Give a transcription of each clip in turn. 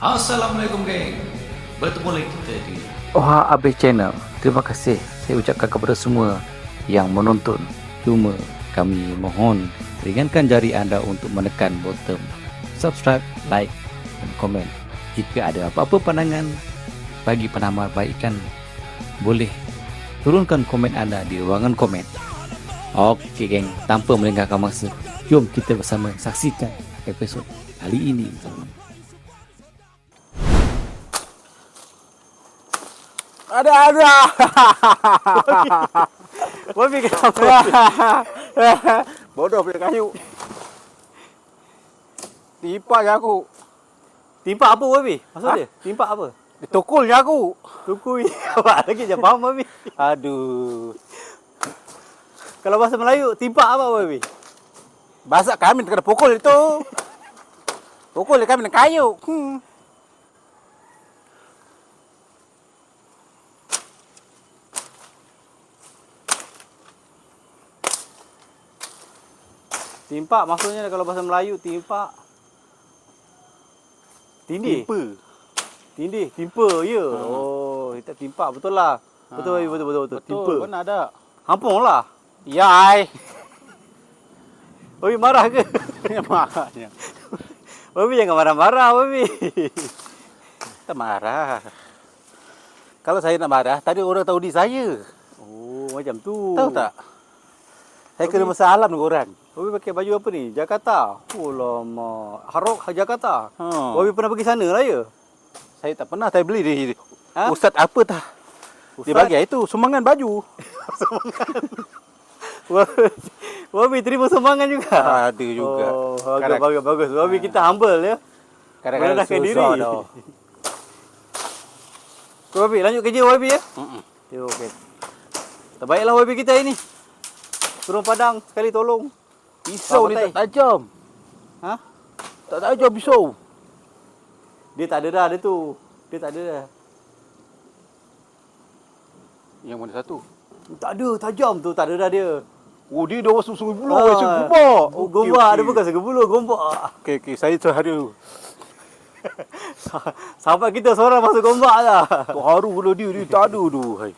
Assalamualaikum geng. Bertemu lagi kita di Oha Abe Channel. Terima kasih saya ucapkan kepada semua yang menonton. Cuma kami mohon ringankan jari anda untuk menekan bottom subscribe, like dan komen. Jika ada apa-apa pandangan bagi penambahbaikan, boleh turunkan komen anda di ruangan komen. Okey geng, tanpa melengahkan masa, jom kita bersama saksikan episod kali ini. Ada ada. Wabi kenapa? Bodoh punya kayu. Tipak je aku. Timpak apa Wabi? Maksud Ha? dia? Timpak apa? Dia Tukul je aku. Tukui. Apa lagi je faham Wabi? Aduh. Kalau bahasa Melayu, timpak apa Wabi? Bahasa kami kena pukul itu. Pukul kami dengan kayu. Hmm. Timpak maksudnya kalau bahasa Melayu timpak. Tindih. Tipa. Tindih, timpa ya. Ha. Oh, kita timpak betul lah. Betul Wabi, betul betul betul. Timpa. Betul. Mana ada? Hampung lah. Ya ai. Wabi marah ke? Yang marahnya. Wabi jangan marah-marah Wabi. Tak marah. Kalau saya nak marah, tadi orang tahu di saya. Oh, macam tu. Tahu tak? Saya kena masalah dengan orang. Wabi pakai baju apa ni? Jakarta. Oh lama. Harok Jakarta. Ha. Wabi pernah pergi sana lah ya? Saya tak pernah saya beli di Ha? Ustaz apa tah? Dia Ustaz? bagi itu sumbangan baju. Wabi terima sumbangan juga. Ada juga. Oh, bagus, Kadang- bagus, bagus. Wabi Ha. kita humble ya. Kadang-kadang susah diri. Kau Wabi lanjut kerja Wabi ya. Mm-mm. Ya, okey. Terbaiklah Wabi kita ini. Turun padang sekali tolong. Pisau ni tak tajam. Ha? Tak tajam pisau. Dia tak ada dah dia tu. Dia tak ada dah. Yang mana satu? Tak ada tajam tu, tak ada dah dia. Oh dia dah masuk sungai bulu. Ah. Oh, saya gombak. Oh, gombak. Dia bukan segembulu, gombak. Okey, okey. Saya sehari. Sampai kita seorang masuk gombak lah. Tu haru pula dia. Dia tak ada tu. Hai.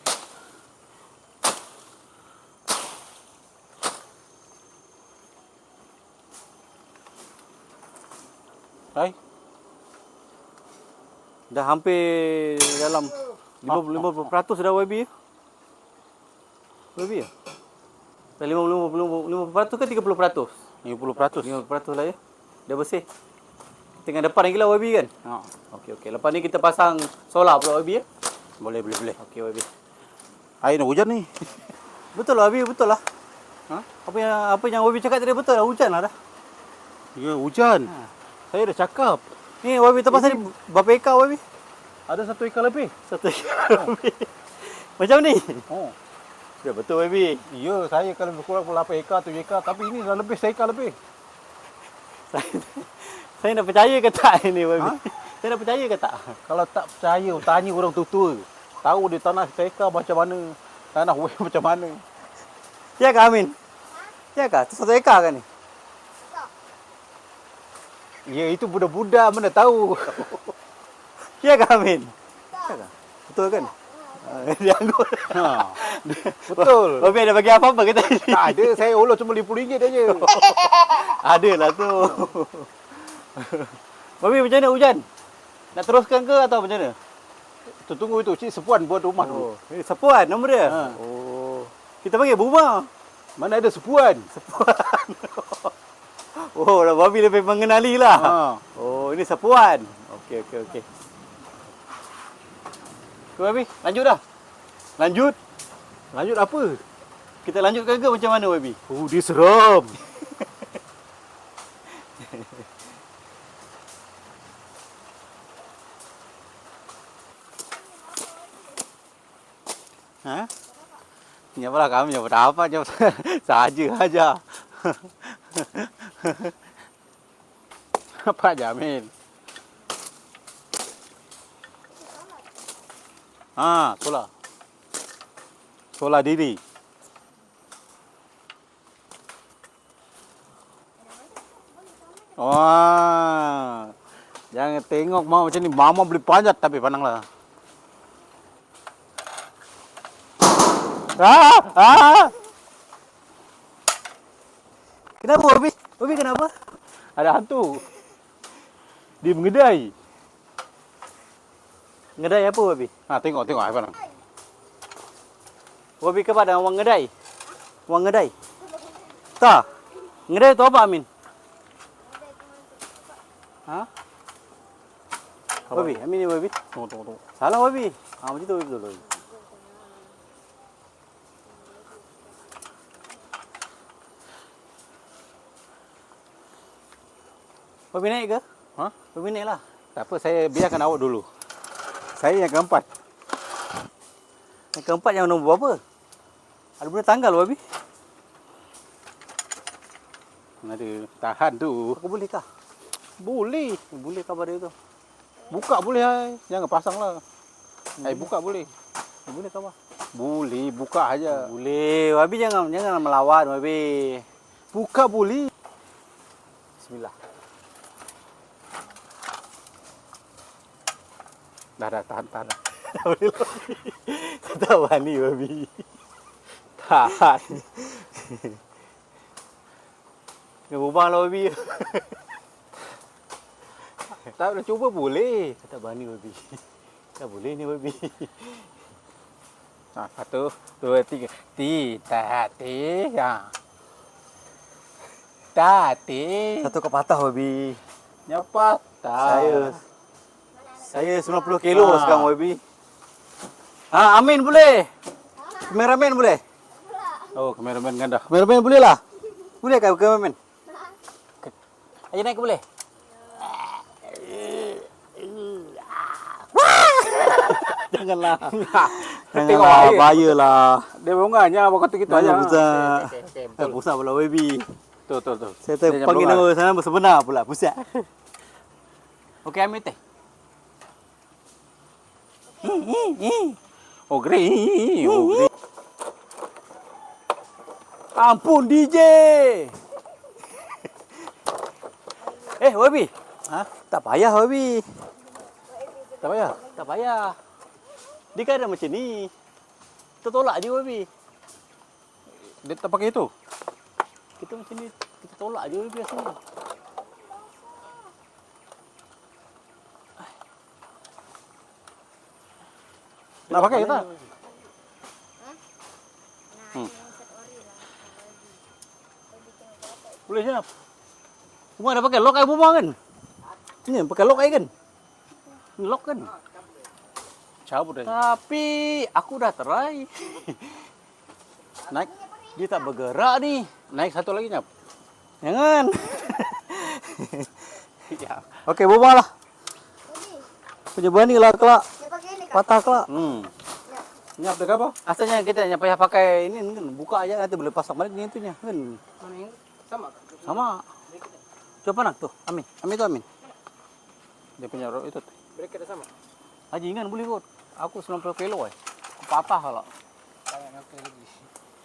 Hai. Dah hampir dalam 50, 50% dah YB ya? YB ya? Dah 50, 50, 50% ke 30%? 50%. 50% lah ya. Dah bersih. Tengah depan lagi lah YB kan? Ha. Okey okey. Lepas ni kita pasang solar pula YB ya? Boleh, boleh, boleh. Okey YB. Air nak hujan ni. Betul lah YB, betul lah. Ha? Apa yang apa yang YB cakap tadi betul lah hujan lah dah. Ya, hujan. Ha. Saya dah cakap. Ni YB tempat tadi berapa ekar YB? Ada satu ekar lebih. Satu ekar YB. Macam ni. Oh. Ya betul YB. Ya, saya kalau lebih kurang 8 ekar, 7 ekar. Tapi ini dah lebih, seekar lebih. Saya nak percaya ke tak ini YB? Ha? Saya nak percaya ke tak? Kalau tak percaya, tanya orang tua-tua. Tahu dia tanah seekar macam mana. Tanah weh macam mana. Ya ke Amin? Ya ke? Tu satu ekar kan ni? Ya, itu budak-budak mana tahu. Ya ke Amin? Ya? Betul kan? Ah, Dia anggur. ha. Betul. Babi ada bagi apa-apa ke tadi? Tak ada, saya ulo cuma RM50 aja. Ada lah tu. Babi macam mana hujan? Nak teruskan ke atau macam mana? Tu tunggu itu, cik sepuan buat rumah dulu. Oh, eh, sepuan nombor dia? Ha. Oh. Kita panggil Buma. Mana ada sepuan? Sepuan. Oh, dah Babi lebih mengenali lah. Ha. Oh, ini sepuan. Okey, okey, okey. Kau Babi, lanjut dah. Lanjut. Lanjut apa? Kita lanjutkan ke macam mana Babi? Oh, dia seram. Ha? Ni apalah kami yang apa je saja aja. Apa jamin? Ha, solar. Solar diri. Wah. Jangan tengok mau macam ni. Mama boleh panjat tapi pandanglah. Ah! Ah! Kenapa Wabi? Wabi kenapa? Ada hantu. Dia mengedai. Ngedai apa Wabi? Ha, tengok, tengok. Apa nak? Wabi kepada orang ngedai. Orang ngedai. Tak. Ngedai tu apa Amin? Ha? Wabi, Amin ni Wabi. Tunggu, tunggu, tunggu. Salah Wabi. Ha macam tu Wabi betul. Naik ke? Ha? Naik lah. Tak apa, saya biarkan awak dulu. Saya yang keempat. Yang keempat yang nombor berapa? Ada benda tanggal Wabi. Ada tahan tu. Aku boleh kah? Boleh. Boleh kah pada itu? Buka boleh hai. Jangan pasang lah. Hai, buka boleh. Boleh kah bah? Boleh, buka aja. Boleh. Wabi jangan jangan melawan Wabi. Buka boleh. Bismillah. Dah, dah, tahan, tahan. Tak boleh Wabi. Tak berani Wabi. Tahan. Kena berubah lah Wabi. tak boleh cuba boleh. Tak berani Wabi. Tak boleh ni Wabi. Ha, satu, dua, tiga. Ti, ta, ti, ha. Ta, ti. Satu kau patah Wabi. Nyapat. Ta. Saya saya 90 kilo Ah. sekarang Wabi. Ha, Amin boleh. Kameraman boleh? Oh, kameraman ganda. Kameraman boleh lah. Boleh kah kameraman? Ayo naik ke boleh? Janganlah. Janganlah, air. bahayalah. Dia bonganya apa kata kita Jangan aja. pusat. Eh, pusat pula Wabi. Betul, betul, betul. Saya jangan terpanggil berlongar. nama sana bersebenar pula pusat. Okey, ambil teh. Oh, grey. Oh. Ampun DJ. eh, Wabi. Ha? Tak payah Wabi. Tak payah. Tak payah. Dia kan ada macam ni. Kita tolak je Wabi. Dia tak pakai itu. Kita macam ni. Kita tolak je Wabi biasa. Nak pakai ke tak? Hmm. Boleh je. Rumah dah pakai lock air rumah kan? Ni pakai lock air kan? Lock kan? Cabut dah. Tapi aku dah try. Naik. Dia tak bergerak ni. Naik satu lagi nyap. Jangan. Ya. Okey, lah. Punya berani lah kelak. Patah kelak. Hmm. Nyap ke apa? Asalnya kita hanya payah pakai ini kan. Buka aja nanti boleh pasang balik ni itunya kan. Sama. Sama. Coba nak tuh. Amin. Amin tu Amin. Dia punya ro- itu. Mereka dah sama. Haji ingat boleh kot. Aku 90 kilo eh. Aku patah lah.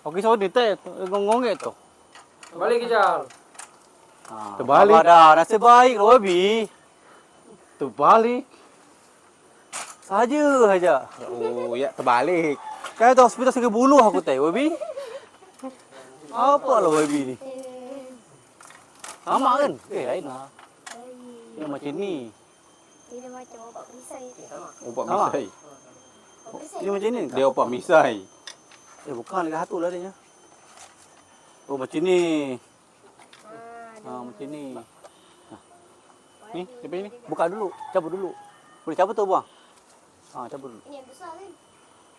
Okey, so ni teh ngongong tu. Balik kejap. Ha, Terbalik. sabar Dah, nasib baik lah Wabi. Terbalik. Saja saja. Oh, ya terbalik. Kan tu hospital sakit bulu aku teh Wabi. Apa lah Wabi ni? Sama kan? Eh, lain lah. Dia macam ni. Dia macam opak. Opak Sama. misai. Opak perisai. Dia macam ni. Dia opak misai. Eh, bukan lagi satu lah dia. Oh, macam ni. Ah, Ha, macam ni. Ni, dia punya ni. Buka dulu. Cabut dulu. Boleh cabut tu buang? Ha, cabut dulu. Ini yang besar kan?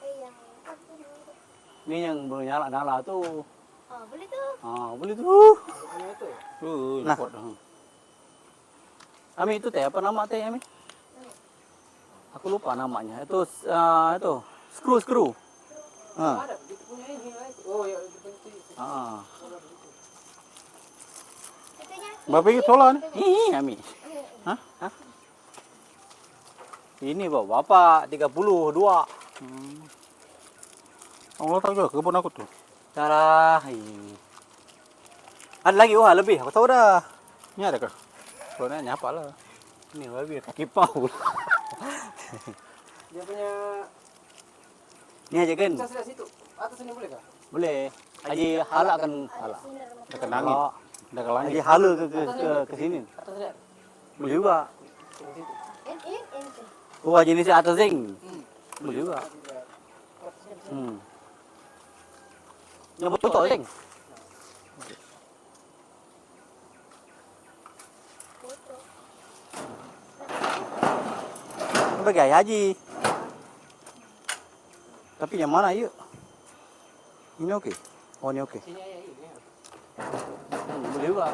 Eh, yang apa tu? Yang belum nyala-nyala tu. Ah, boleh tu. Ha, boleh tu. Oh, Nah. dah. Ami itu teh apa nama teh Ami? Aku lupa namanya. Itu uh, itu skru skru. Ha. Oh, ya. Ha. Katanya. Berapa ringgit solar ni? Ini Ami. Ha? Ha? Ini bawa bapak 32. Hmm. Allah tahu juga kebun aku tu. Ini. Ada lagi wah lebih. Aku tahu dah. Ni ada ke? Kalau nak nyapa lah. Ni babi kaki pau. Dia punya Ni aja kan. sebelah situ. Atas sini boleh kah? Boleh. Haji halakkan halak. Dekat langit. Oh, Dekat langit. Haji hala ke ke ke, ke sini. Atas lihat. Boleh juga. Sini. Ini ini ini. Oh, haji ni si atas zing. Hmm. Boleh juga. Hmm. Yang betul tak zing? Bagi ayah haji. Tapi yang mana yuk? Ini okey. Oh, ni okey. Ini. Hmm, boleh juga.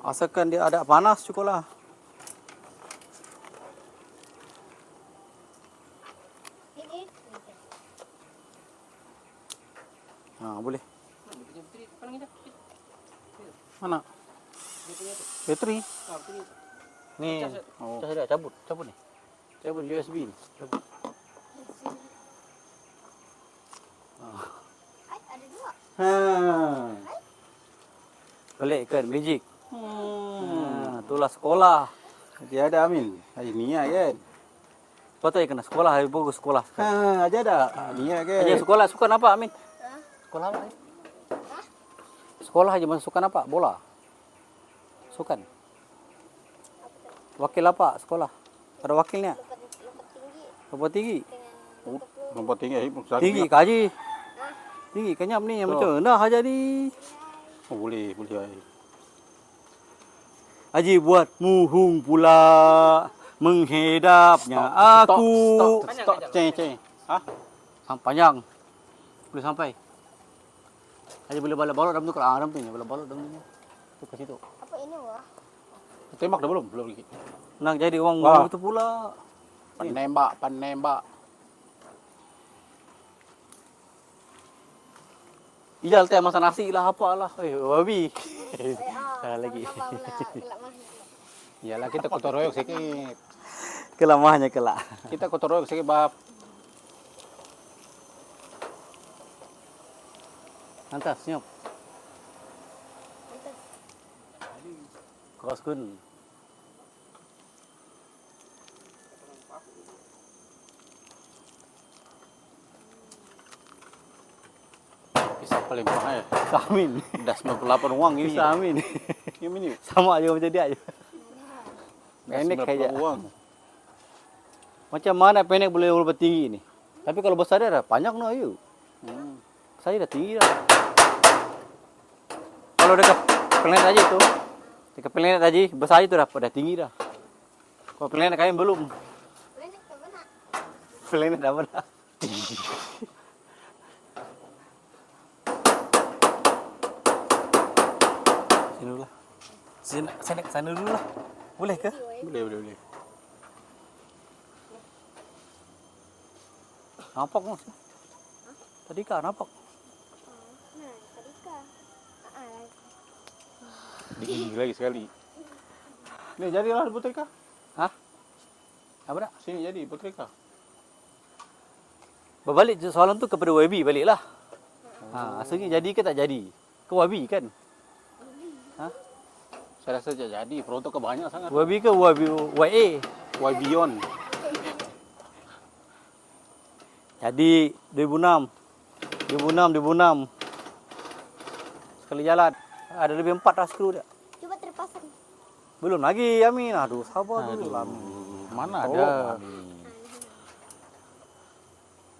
Asalkan dia ada panas cukup lah. Ini ini. Ha, boleh. Dia punya putri paling indah. Mana? Dia Bateri. Ah. Ni. Cas. Oh. Cas dia cabut, cabut ni. Cabut USB ni. Cabut. Hai, ada dua. Ha. Pelik kan magic. Hmm, itulah sekolah. Dia ada Amin. Haji Nia kan. Patut kena sekolah, hari bagus sekolah. Ha, aja ada. Nia kan. Aja sekolah suka apa Amin? Ha? Sekolah apa? Amin? Sekolah aja masuk suka apa? Bola. Sukan. Wakil apa sekolah? Ada wakilnya? Lompat lompat tinggi Lompat tinggi. lompat peluru. Lompat tinggi. Tinggi ni. kaji. Ah, Tinggi kenyap ni So. macam mana aja ni. Oh, boleh, boleh. Haji. Haji buat muhung pula menghedapnya aku. Stop, stop, panjang. ceng, ceng. Ha? Sam- Panjang. Boleh sampai. Haji boleh balik balot dalam tu kalau dalam tu ni boleh balot dalam tu. Tu ke situ. Ini wah? Tembak dah belum? Belum lagi. Nak jadi orang Wah. itu pula. Penembak, penembak. Ijal teh masak nasi lah apa lah. Eh, babi. Eh, ah, lagi. Yalah kita kotor royok sikit. Kelamahnya kelak. Kita kotor royok sikit bab. Antas, senyap. Kos kun. Kisah paling mahal. Samin. Dah 98 uang ini. Bisa amin. Ini ini. Sama aja macam dia aja. Pendek 98 aja. uang. Macam mana pendek boleh lebih tinggi ni? Tapi kalau besar dia dah panjang no ayu. Hmm. Saya dah tinggi dah. Kalau dekat planet aja tu, dekat planet aja besar itu dah dah tinggi dah. Kalau planet kain belum. Planet? Planet dah mana? Sini dulu lah. Sini, sini sana dulu lah. Boleh ke? Boleh, boleh, boleh. Nampak mas. Tadi kan nampak. Nah, tadi kah? Ah, ah, Digigit lagi sekali. Ni jadilah putrika. Hah? Apa nak? Sini jadi putrika. Berbalik je soalan tu kepada YB baliklah. Ha, asalnya jadi ke tak jadi? Ke YB kan? Saya rasa je jadi. Peruntuk ke banyak sangat. YB ke YB, YA? Why beyond? Jadi 2006. 2006, 2006. Sekali jalan. Ada lebih empat dah skru dia. Belum lagi Amin. Aduh, sabar dulu lah. Amin. Mana Oh, ada?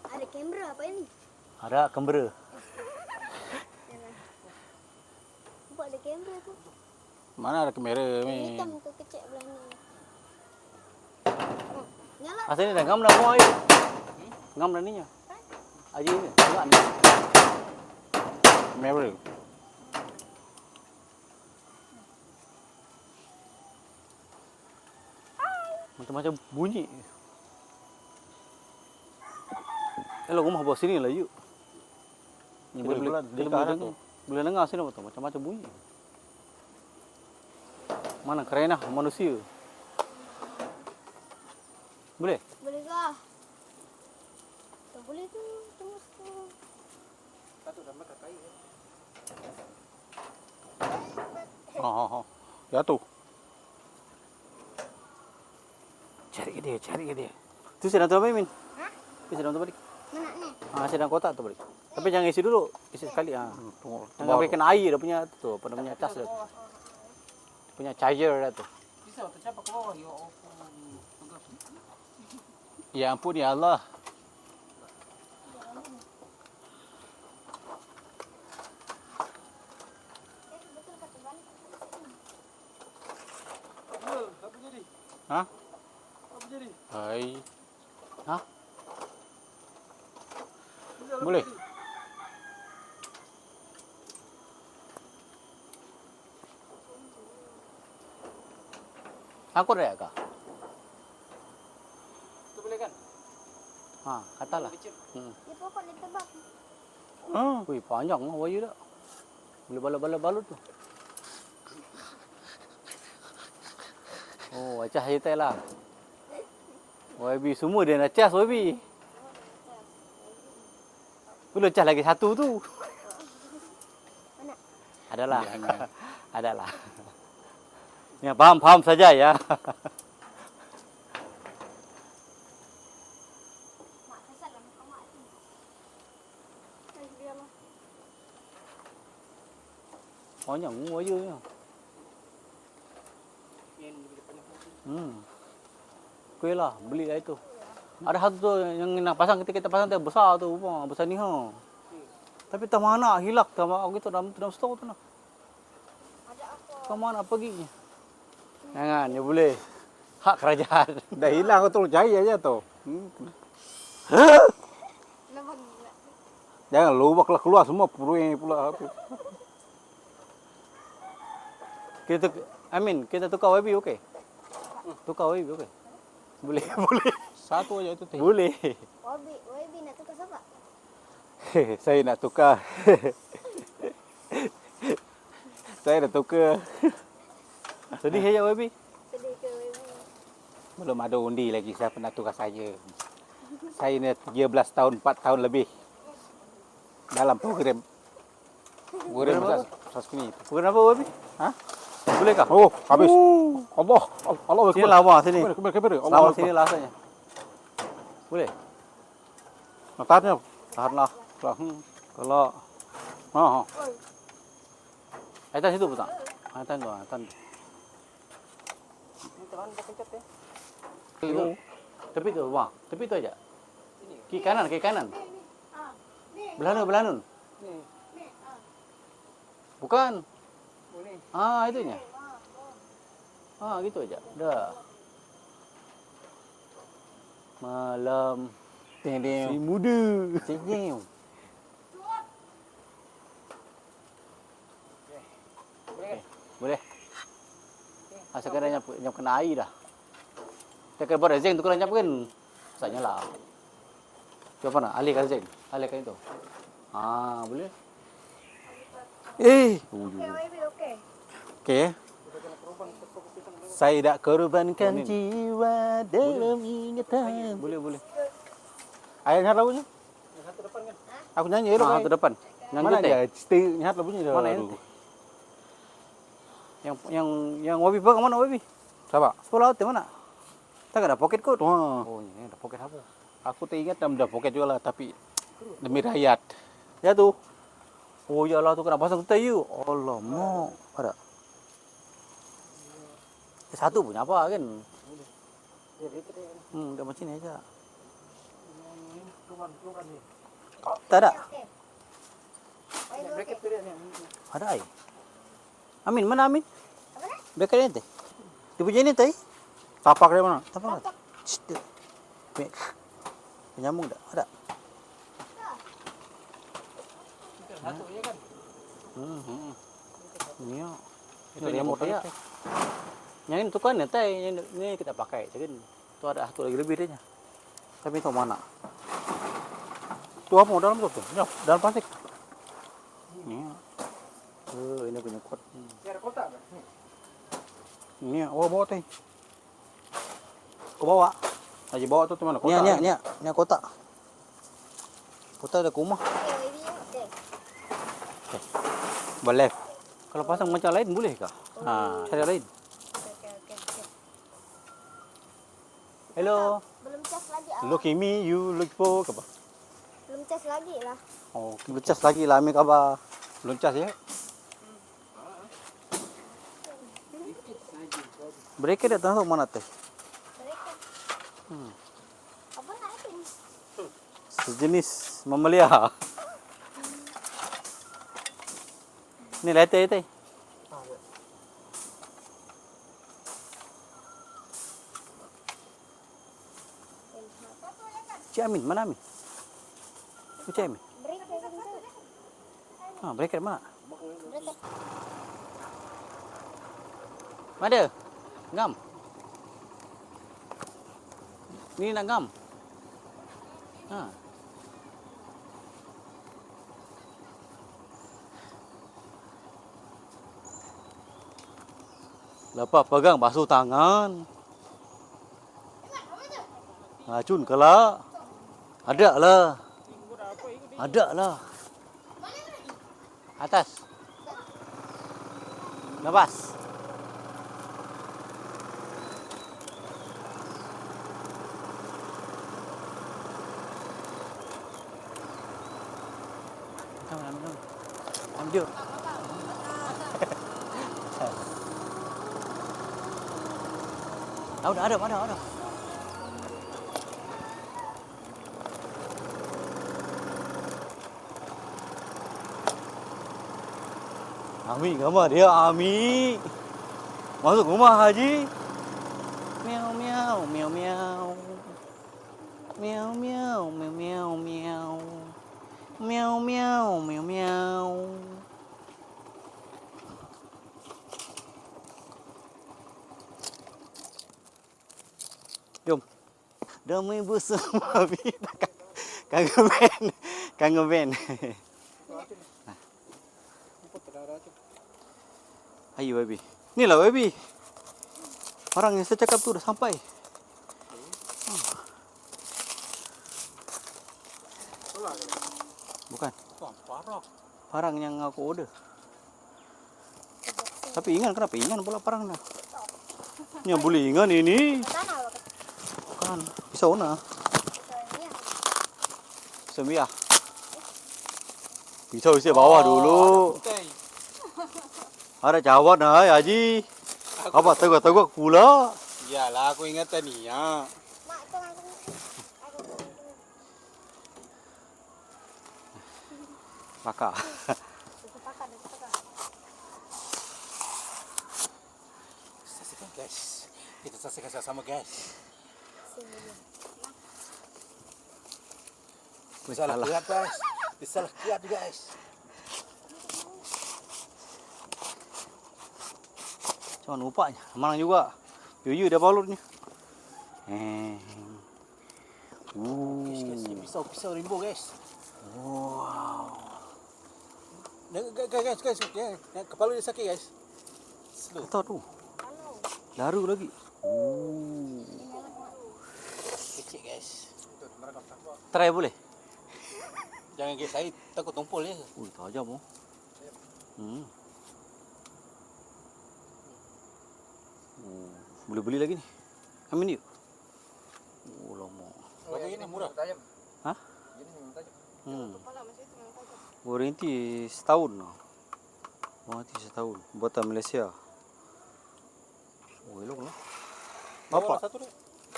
Ada kamera apa ini? Ada kembera. Buat ada kamera tu. Mana ada kamera ni? hitam tu kecil belah ni. Oh, nyala. Asalnya dah ngam dah mau ayo. Ngam dah ninya. Aja ni. Enggak ni. Kamera. Macam-macam bunyi. Elok rumah bawah sini lah yuk. Ni boleh boleh, boleh ada dengar. tu. Boleh dengar sini betul macam-macam bunyi. Mana keren lah manusia. Boleh? Boleh kah? Tak boleh tu. Tunggu tu. Ha ha ha. Jatuh. cari ke dia, cari ke dia. Tu sedang tu apa Min? Ha? Tu sedang tu balik. Mana ni? Ah, sedang kotak tu balik. Tapi jangan isi dulu, isi sekali ah. Tunggu. Jangan berikan air dia punya tu, apa namanya tas dia. Dia punya charger dia tu. Bisa tercapai ke bawah. Ya. Ya ampun ya Allah. Eh, betul kata balik. Apa jadi? Hah? Apa jadi? Hai. Hah? Boleh. Angkut dia kah? Tu boleh kan? Ha, katalah. Hmm. Di pokok di tebak. Ah, wih panjang lah wayar dah. Boleh balut-balut tu. Oh, acah je lah. YB semua dia nak cas YB. Belum cas lagi satu tu. Mana? Adalah. Adalah. Ya, faham-faham saja ya. Mak kesal lah muka mak tu. Eh, biarlah. Panjang wayarnya. Yang di depan ni. Hmm. Kuih lah, beli lah itu. Ada satu tu yang nak pasang kita kita pasang tu besar tu, wah, besar ni ha. Tapi tak mana hilak tak mana gitu dalam dalam stok tu nah. Ada apa? Tak mana pergi. Jangan, dia boleh. Hak kerajaan. Dah hilang kau tolong cari aja tu. Hmm. Jangan lubak lah keluar semua puruing pula. Kita I mean, kita tukar YB okey. Tukar YB okey. Boleh, boleh. Satu aja itu teh. Boleh. Wabi, wabi nak tukar siapa? Saya nak tukar. Saya nak tukar. Sedih saja YB. Sedih ke wabi? Belum ada undi lagi siapa nak tukar saya. Saya ni 13 tahun, 4 tahun lebih. Dalam program. Program Program besar Sasku ni. Bukan apa YB? Ha? Boleh kah? Oh, habis. Allah. Allah. Sini lama sini. Kemana, kemana, kemana. Allah. Lama sini lah asalnya. Boleh? Natarnya. Tahanlah. Lah, hmm. Kalau Ha, ha. Aitan situ betul? Aitan tu, Aitan. Ni tangan dah pencet ya. Itu. Tepi tu, wah. Tepi tu aja. Kiri kanan, kiri kanan. Belanun, belanun. Ni. Bukan. Boleh. Ah, itunya. Ah, gitu aja. Dah. Malam Ting, ting. si muda. Senyum. Boleh kan? Boleh. Ah, sekarang nyap, nyap kena air dah. Kita kena buat rezeng tu kalau nyap kan. Saatnya lah. Cuba nak alihkan rezeng. Alihkan itu. Ah, boleh. Eh. Okey, okey. Okey. Saya tak korbankan Oh, ni. jiwa dalam ingatan. Boleh, boleh. Ayah nyihat lagunya? Yang satu depan kan? Aku nyanyi elok. Ah, ayah. tu depan. Yang Mana dia? Stay nyihat lagunya dah. Mana yang tu? Yang yang yang Wabi pegang mana Wabi? Siapa? Sekolah hotel mana? Tak ada poket kot. Wah. Oh, ini ada poket apa? Aku tak ingat dah poket juga lah tapi demi rakyat. Ya tu. Oh, ya lah tu kena pasang tu you. Allah, mau. Ada. Eh, Satu punya apa kan? Ya, itu dia. Hmm, dah macam ni aja. Ini. Tak ada. Tu. Ada ai. Amin, mana Amin? Apa ni? Teh. Dia punya ni teh. Tapak dia mana? Tak apa. Shh, dia. Pe- Penyambung tak? Ada. Satu ya kan? Hmm, hmm. Ni ya. Itu Itu dia remote motor ya. Yang ini tukar ni teh, yang ni kita pakai. Jadi tu ada satu lagi lebih dia. Tapi tu mana? Tu apa dalam tu? tu? Ya, dalam plastik. Ni. Oh, ini punya kot. Dia ada kotak kan? Ni, oh bawa teh. Kau bawa? Haji bawa tu tu mana? Ni, ni, ni, ni kotak. Kotak ada ke rumah. Wabi okey. Boleh. Kalau pasang macam lain boleh kah? Ha. Cara lain. Okey, okey, okey. Hello. Belum cas lagi awak. Look at me, you look for apa? Belum cas lagi lah. Oh, belum cas lagi lah ambil khabar. Belum cas ya? Mereka datang tu mana teh? Mereka. Hmm. Apa nak itu? Sejenis mamalia. Ni letter teh. Cik Amin, mana Amin? Tu Cik Amin. Ha, mana? Mereka. Mana? Ngam. Ni nak ngam. Ha. Lepas pegang basuh tangan. Racun ke lah? Ada lah. Ada lah. Atas. Lepas. I'm due. Đâu, đã được, Ami kama dia Ami. Masuk rumah Haji. Miau miau miau miau. Miau miau miau miau miau. Miau miau miau miau. Jom. Damai bersama kita. Kangen Ben. Kangen Ben. Ayo baby. Ni lah baby. Orang yang saya cakap tu dah sampai. Bukan. Parang yang aku order. Tapi ingat kenapa ingat pula parang dah. Yang boleh ingat ini. Bukan. Pisau na. Soalnya. Sembiah. Pisau isi bawah dulu. Ada jawab dah Haji. Apa tegak-tegak pula? Iyalah aku ingatan ni ya. Aku. Aku. Pakar. Aku aku. Saksikan guys. Kita saksikan sama guys. Salah lihat guys. Salah lihat guys. Cuman upaknya. Mana juga. Yuyu dah. Eh. Guys, guys, Uh. pisau pisau rimbo guys. Wow. Guys, guys, guys, guys. Kepala dia sakit guys. Slow. Tahu tu. Laru lagi. Uh. Kecil guys. Try boleh? Jangan guys, saya takut tumpul ya. Ui, tajam oh. Hmm. Oh, boleh beli lagi ni. Amin yuk. Oh, lama. Baju ini murah. Hah? Ini memang tajam. Hmm. Kepala macam itu memang tajam. Warranty setahun. lah. Warranty setahun. Buatan Malaysia. Oh, elok lah. Bapak? satu deh.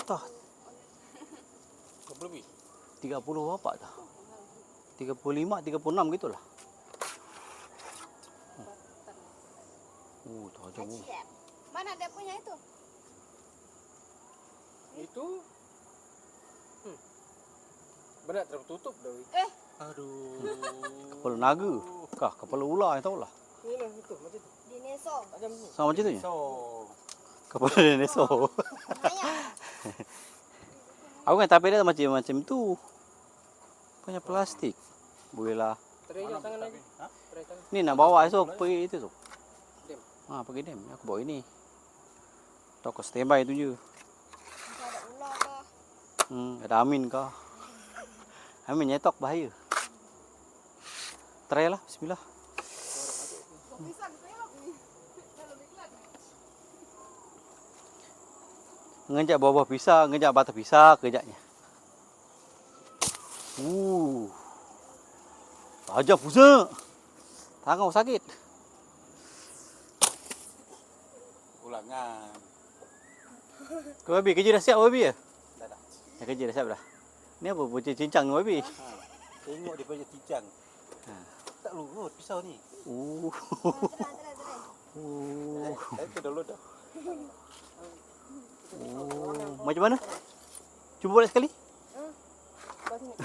Tak. Berapa lebih? 30 bapak dah. 35, 36 gitulah. Oh, tajam oh. Mana dia punya itu? Itu. Hmm. Berat tertutup dah. Eh. Aduh. Kepala naga. Kah, kepala ular yang tahu lah. Ini lah itu macam tu. Dinosaur. Sama macam tu ya? So. Kepala dinosaur. Banyak. Aku kan tapi dia macam macam tu. Punya plastik. Boleh lah. Terai je tangan lagi. Ha? Ni nak bawa esok pergi itu tu. Dem. Ha, pergi dem. Aku bawa ini. Toko standby tu je. Hmm, ada Amin kah? Amin nyetok bahaya. Try lah, bismillah. Ngejak bawah pisang, ngejak batang pisang kejaknya. Uh. Tajam pusat. Tangan sakit. Ulangan. Kau babi kerja dah siap babi ya? Dah dah. Dah kerja dah siap dah. Ni apa bocah cincang ni babi? Ha. Tengok dia punya tincang. Ha. Tak lurut pisau ni. Uh. Uh. Saya ke download dah. Oh. Macam mana? Cuba boleh sekali? Tengok.